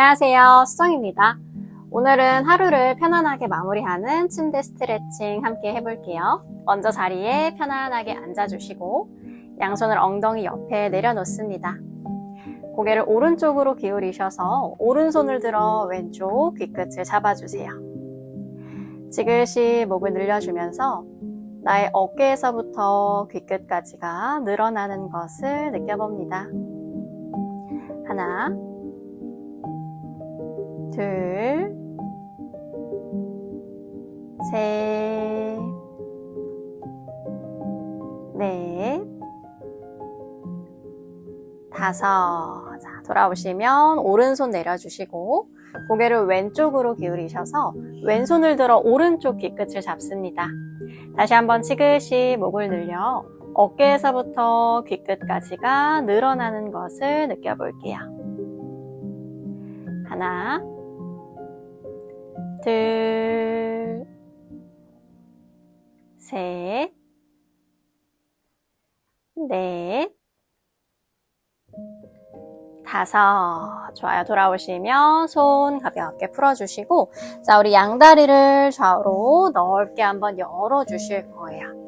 안녕하세요. 수정입니다. 오늘은 하루를 편안하게 마무리하는 침대 스트레칭 함께 해볼게요. 먼저 자리에 편안하게 앉아주시고 양손을 엉덩이 옆에 내려놓습니다. 고개를 오른쪽으로 기울이셔서 오른손을 들어 왼쪽 귀끝을 잡아주세요. 지그시 목을 늘려주면서 나의 어깨에서부터 귀끝까지가 늘어나는 것을 느껴봅니다. 하나, 둘, 셋, 넷, 다섯. 자, 돌아오시면 오른손 내려주시고 고개를 왼쪽으로 기울이셔서 왼손을 들어 오른쪽 귀끝을 잡습니다. 다시 한번 지그시 목을 늘려 어깨에서부터 귀끝까지가 늘어나는 것을 느껴볼게요. 하나, 둘, 셋, 넷, 다섯. 좋아요. 돌아오시면 손 가볍게 풀어주시고, 자, 우리 양다리를 좌우로 넓게 한번 열어주실 거예요.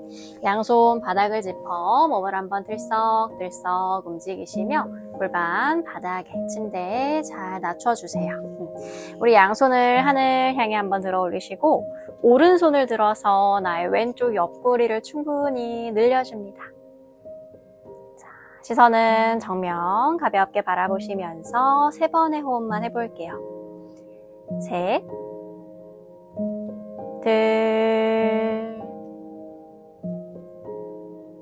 양손 바닥을 짚어 몸을 한번 들썩들썩 움직이시며 골반 바닥에 침대에 잘 낮춰주세요. 우리 양손을 하늘 향해 한번 들어 올리시고 오른손을 들어서 나의 왼쪽 옆구리를 충분히 늘려줍니다. 자, 시선은 정면 가볍게 바라보시면서 세 번의 호흡만 해볼게요. 셋, 둘,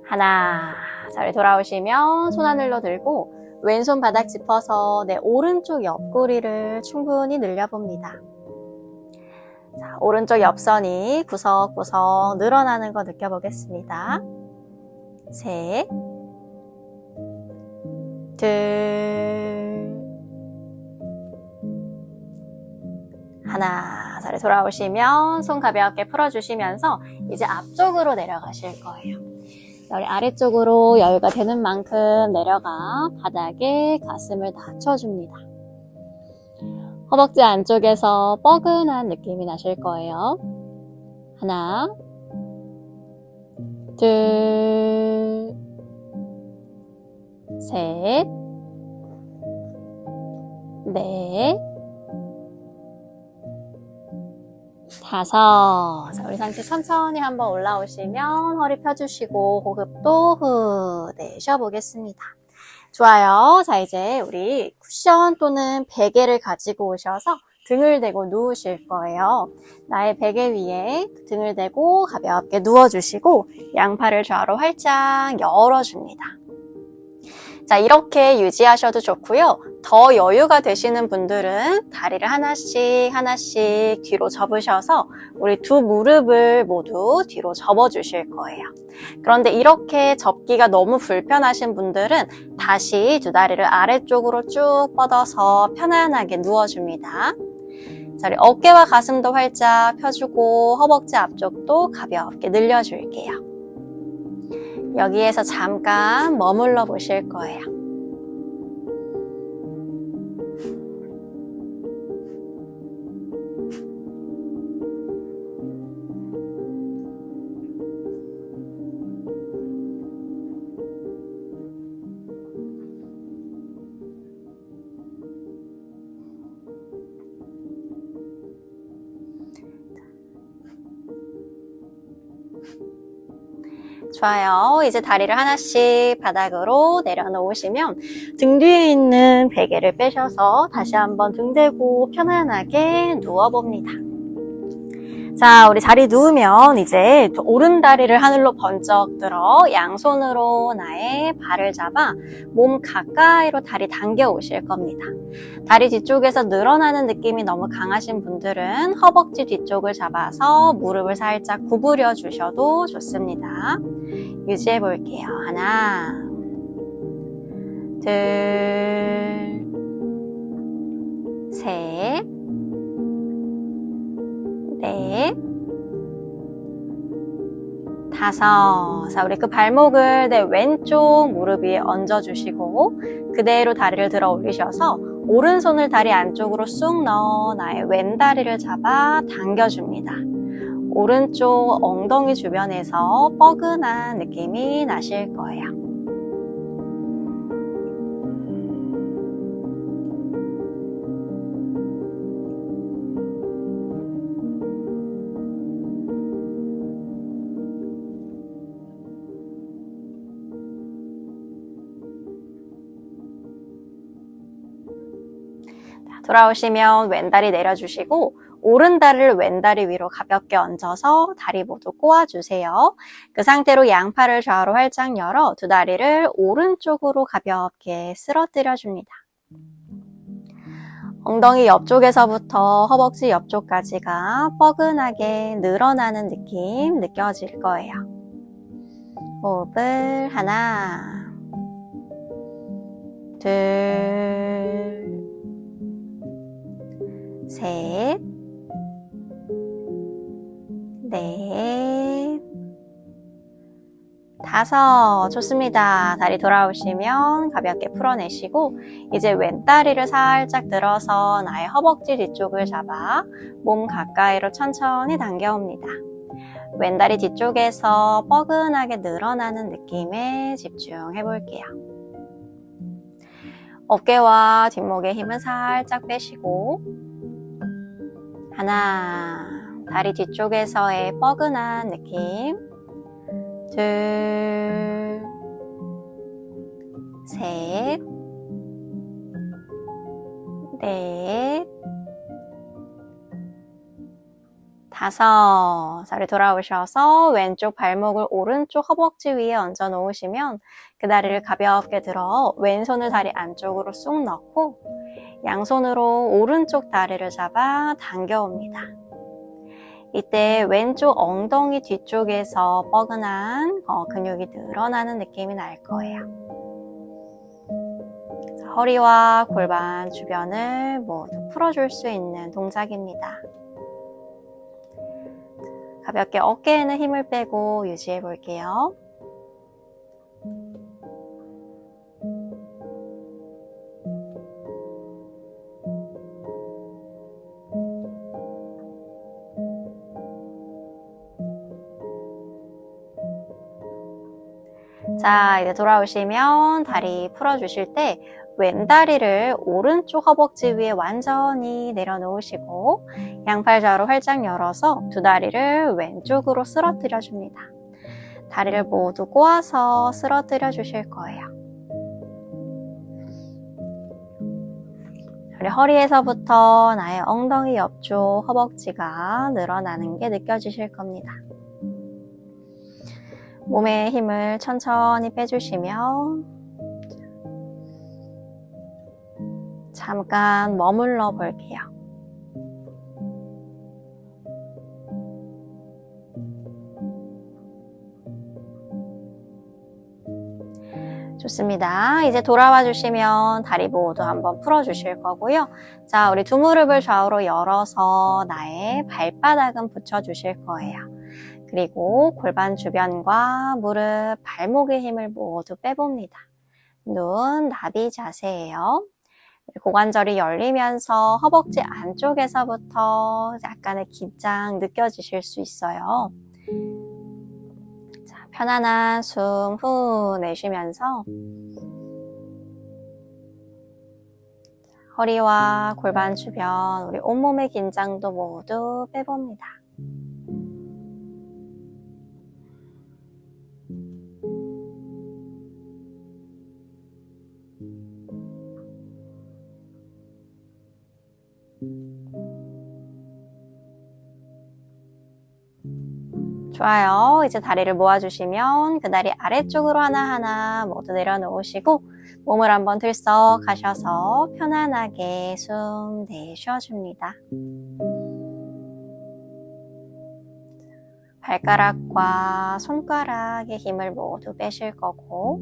하나. 자리 돌아오시면 손 하늘로 들고 왼손 바닥 짚어서 내 오른쪽 옆구리를 충분히 늘려봅니다. 자, 오른쪽 옆선이 구석구석 늘어나는 거 느껴보겠습니다. 셋, 둘, 하나. 자리 돌아오시면 손 가볍게 풀어주시면서 이제 앞쪽으로 내려가실 거예요. 우리 아래쪽으로 여유가 되는 만큼 내려가 바닥에 가슴을 낮춰줍니다. 허벅지 안쪽에서 뻐근한 느낌이 나실 거예요. 하나, 둘, 셋, 넷, 다섯. 자, 우리 상체 천천히 한번 올라오시면 허리 펴주시고 호흡도 후 내쉬어보겠습니다. 좋아요. 자, 이제 우리 쿠션 또는 베개를 가지고 오셔서 등을 대고 누우실 거예요. 나의 베개 위에 등을 대고 가볍게 누워주시고 양팔을 좌우로 활짝 열어줍니다. 자, 이렇게 유지하셔도 좋고요. 더 여유가 되시는 분들은 다리를 하나씩 하나씩 뒤로 접으셔서 우리 두 무릎을 모두 뒤로 접어 주실 거예요. 그런데 이렇게 접기가 너무 불편하신 분들은 다시 두 다리를 아래쪽으로 쭉 뻗어서 편안하게 누워줍니다. 자, 우리 어깨와 가슴도 활짝 펴주고 허벅지 앞쪽도 가볍게 늘려줄게요. 여기에서 잠깐 머물러 보실 거예요. 좋아요. 이제 다리를 하나씩 바닥으로 내려놓으시면 등 뒤에 있는 베개를 빼셔서 다시 한번 등 대고 편안하게 누워봅니다. 자, 우리 자리 누우면 이제 오른 다리를 하늘로 번쩍 들어 양손으로 나의 발을 잡아 몸 가까이로 다리 당겨 오실 겁니다. 다리 뒤쪽에서 늘어나는 느낌이 너무 강하신 분들은 허벅지 뒤쪽을 잡아서 무릎을 살짝 구부려 주셔도 좋습니다. 유지해 볼게요. 하나, 둘, 셋, 다섯. 자, 우리 그 발목을 내 왼쪽 무릎 위에 얹어주시고 그대로 다리를 들어 올리셔서 오른손을 다리 안쪽으로 쑥 넣어 나의 왼다리를 잡아 당겨줍니다. 오른쪽 엉덩이 주변에서 뻐근한 느낌이 나실 거예요. 돌아오시면 왼다리 내려주시고 오른다리를 왼다리 위로 가볍게 얹어서 다리 모두 꼬아주세요. 그 상태로 양팔을 좌우로 활짝 열어 두 다리를 오른쪽으로 가볍게 쓸어뜨려 줍니다. 엉덩이 옆쪽에서부터 허벅지 옆쪽까지가 뻐근하게 늘어나는 느낌 느껴질 거예요. 호흡을 하나, 둘, 다섯. 좋습니다. 다리 돌아오시면 가볍게 풀어내시고, 이제 왼다리를 살짝 들어서 나의 허벅지 뒤쪽을 잡아 몸 가까이로 천천히 당겨옵니다. 왼다리 뒤쪽에서 뻐근하게 늘어나는 느낌에 집중해 볼게요. 어깨와 뒷목의 힘은 살짝 빼시고, 하나, 다리 뒤쪽에서의 뻐근한 느낌. 둘, 셋, 넷, 다섯. 자리 돌아오셔서 왼쪽 발목을 오른쪽 허벅지 위에 얹어 놓으시면 그 다리를 가볍게 들어 왼손을 다리 안쪽으로 쑥 넣고 양손으로 오른쪽 다리를 잡아 당겨옵니다. 이때 왼쪽 엉덩이 뒤쪽에서 뻐근한 어, 근육이 늘어나는 느낌이 날 거예요. 허리와 골반 주변을 모두 풀어줄 수 있는 동작입니다. 가볍게 어깨에는 힘을 빼고 유지해 볼게요. 자, 이제 돌아오시면 다리 풀어주실 때 왼다리를 오른쪽 허벅지 위에 완전히 내려놓으시고 양팔 좌우로 활짝 열어서 두 다리를 왼쪽으로 쓰러뜨려 줍니다. 다리를 모두 꼬아서 쓰러뜨려 주실 거예요. 우리 허리에서부터 나의 엉덩이 옆쪽 허벅지가 늘어나는 게 느껴지실 겁니다. 몸의 힘을 천천히 빼주시면 잠깐 머물러 볼게요. 좋습니다. 이제 돌아와 주시면 다리 모두 한번 풀어 주실 거고요. 자, 우리 두 무릎을 좌우로 열어서 나의 발바닥은 붙여 주실 거예요. 그리고 골반 주변과 무릎, 발목의 힘을 모두 빼봅니다. 눈, 나비 자세예요. 고관절이 열리면서 허벅지 안쪽에서부터 약간의 긴장 느껴지실 수 있어요. 자, 편안한 숨 후 내쉬면서 허리와 골반 주변, 우리 온몸의 긴장도 모두 빼봅니다. 좋아요. 이제 다리를 모아주시면 그 다리 아래쪽으로 하나하나 모두 내려놓으시고 몸을 한번 들썩 하셔서 편안하게 숨 내쉬어줍니다. 발가락과 손가락의 힘을 모두 빼실 거고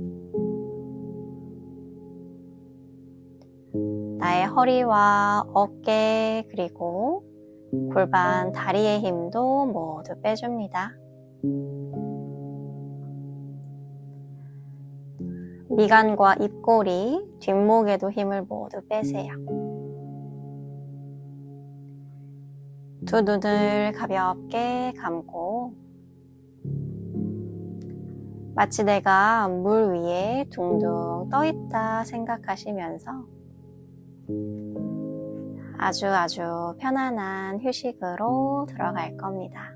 나의 허리와 어깨 그리고 골반, 다리의 힘도 모두 빼줍니다. 미간과 입꼬리, 뒷목에도 힘을 모두 빼세요. 두 눈을 가볍게 감고 마치 내가 물 위에 둥둥 떠 있다 생각하시면서 아주 아주 편안한 휴식으로 들어갈 겁니다.